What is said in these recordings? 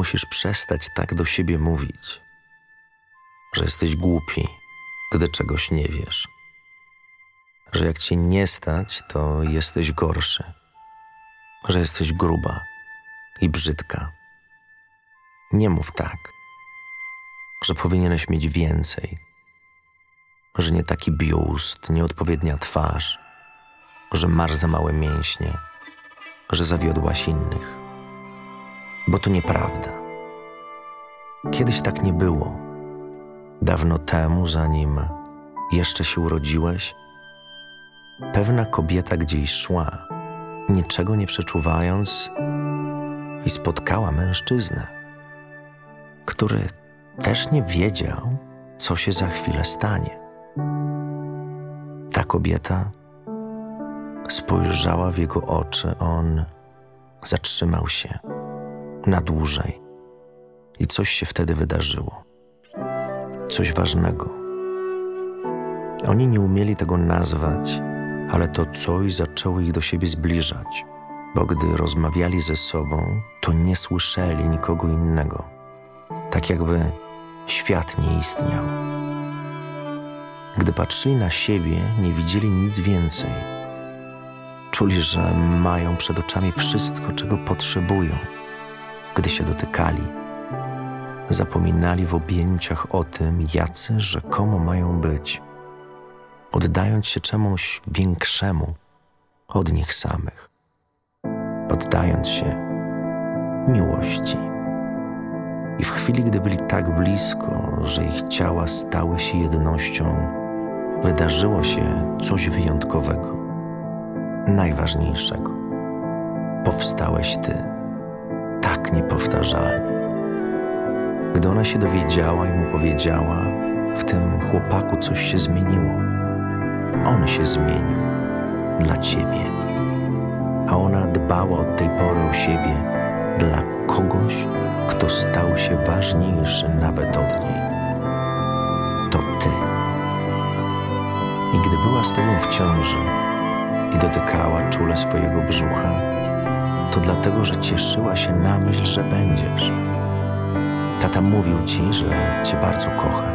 musisz przestać tak do siebie mówić, że jesteś głupi, gdy czegoś nie wiesz, że jak cię nie stać, to jesteś gorszy, że jesteś gruba i brzydka. Nie mów tak, że powinieneś mieć więcej, że nie taki biust, nieodpowiednia twarz, że masz za małe mięśnie, że zawiodłaś innych. Bo to nieprawda. Kiedyś tak nie było. Dawno temu, zanim jeszcze się urodziłeś, pewna kobieta gdzieś szła, niczego nie przeczuwając, i spotkała mężczyznę, który też nie wiedział, co się za chwilę stanie. Ta kobieta spojrzała w jego oczy, on zatrzymał się na dłużej. I coś się wtedy wydarzyło. Coś ważnego. Oni nie umieli tego nazwać, ale to coś zaczęło ich do siebie zbliżać, bo gdy rozmawiali ze sobą, to nie słyszeli nikogo innego. Tak jakby świat nie istniał. Gdy patrzyli na siebie, nie widzieli nic więcej. Czuli, że mają przed oczami wszystko, czego potrzebują. Gdy się dotykali, zapominali w objęciach o tym, jacy rzekomo mają być, oddając się czemuś większemu od nich samych, oddając się miłości. I w chwili, gdy byli tak blisko, że ich ciała stały się jednością, wydarzyło się coś wyjątkowego, najważniejszego. Powstałeś Ty, tak niepowtarzalny. Gdy ona się dowiedziała i mu powiedziała, w tym chłopaku coś się zmieniło. On się zmienił dla Ciebie, a ona dbała od tej pory o siebie dla kogoś, kto stał się ważniejszy nawet od niej. To Ty. I gdy była z Tobą w ciąży i dotykała czule swojego brzucha, to dlatego, że cieszyła się na myśl, że będziesz. Tata mówił Ci, że Cię bardzo kocha,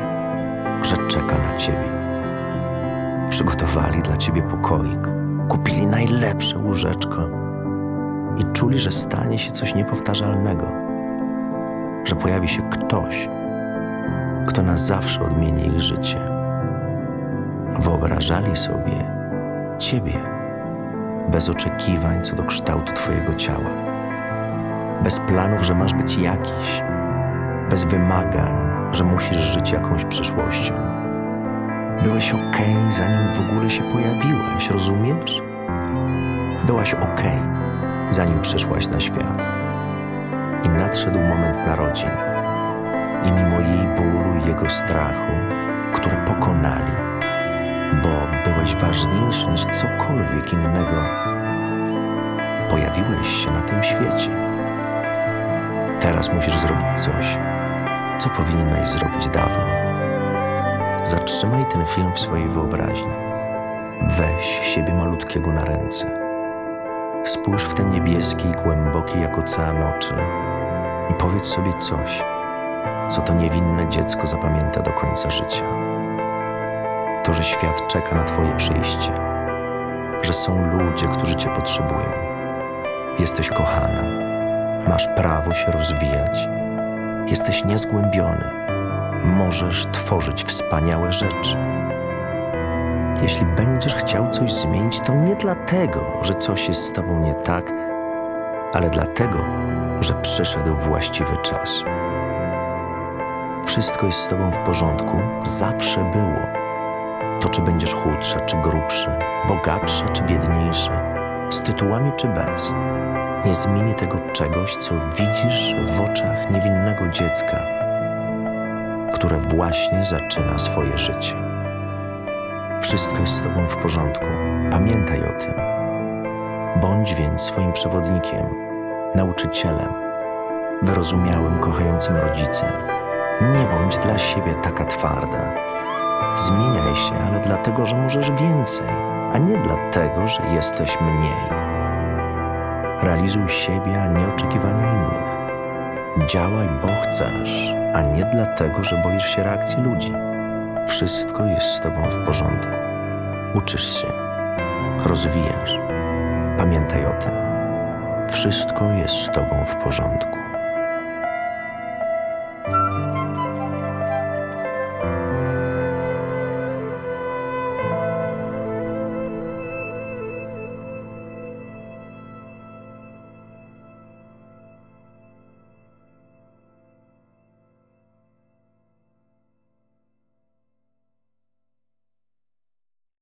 że czeka na Ciebie. Przygotowali dla Ciebie pokoik, kupili najlepsze łóżeczko i czuli, że stanie się coś niepowtarzalnego, że pojawi się ktoś, kto na zawsze odmieni ich życie. Wyobrażali sobie Ciebie bez oczekiwań co do kształtu Twojego ciała, bez planów, że masz być jakiś, bez wymagań, że musisz żyć jakąś przyszłością. Byłeś ok, zanim w ogóle się pojawiłeś, rozumiesz? Byłaś ok, zanim przyszłaś na świat. I nadszedł moment narodzin. I mimo jej bólu i jego strachu, które pokonali, bo byłeś ważniejszy niż cokolwiek innego, pojawiłeś się na tym świecie. Teraz musisz zrobić coś, co powinnaś zrobić dawno. Zatrzymaj ten film w swojej wyobraźni. Weź siebie malutkiego na ręce. Spójrz w te niebieskie i głębokie jak ocean oczy i powiedz sobie coś, co to niewinne dziecko zapamięta do końca życia. To, że świat czeka na Twoje przyjście, że są ludzie, którzy Cię potrzebują. Jesteś kochana, masz prawo się rozwijać, jesteś niezgłębiony, możesz tworzyć wspaniałe rzeczy. Jeśli będziesz chciał coś zmienić, to nie dlatego, że coś jest z Tobą nie tak, ale dlatego, że przyszedł właściwy czas. Wszystko jest z Tobą w porządku, zawsze było. To, czy będziesz chudsza, czy grubsza, bogatsza, czy biedniejsza, z tytułami, czy bez, nie zmieni tego czegoś, co widzisz w oczach niewinnego dziecka, które właśnie zaczyna swoje życie. Wszystko jest z Tobą w porządku. Pamiętaj o tym. Bądź więc swoim przewodnikiem, nauczycielem, wyrozumiałym, kochającym rodzicem. Nie bądź dla siebie taka twarda. Zmieniaj się, ale dlatego, że możesz więcej, a nie dlatego, że jesteś mniej. Realizuj siebie, a nie oczekiwania innych. Działaj, bo chcesz, a nie dlatego, że boisz się reakcji ludzi. Wszystko jest z tobą w porządku. Uczysz się, rozwijasz. Pamiętaj o tym. Wszystko jest z tobą w porządku.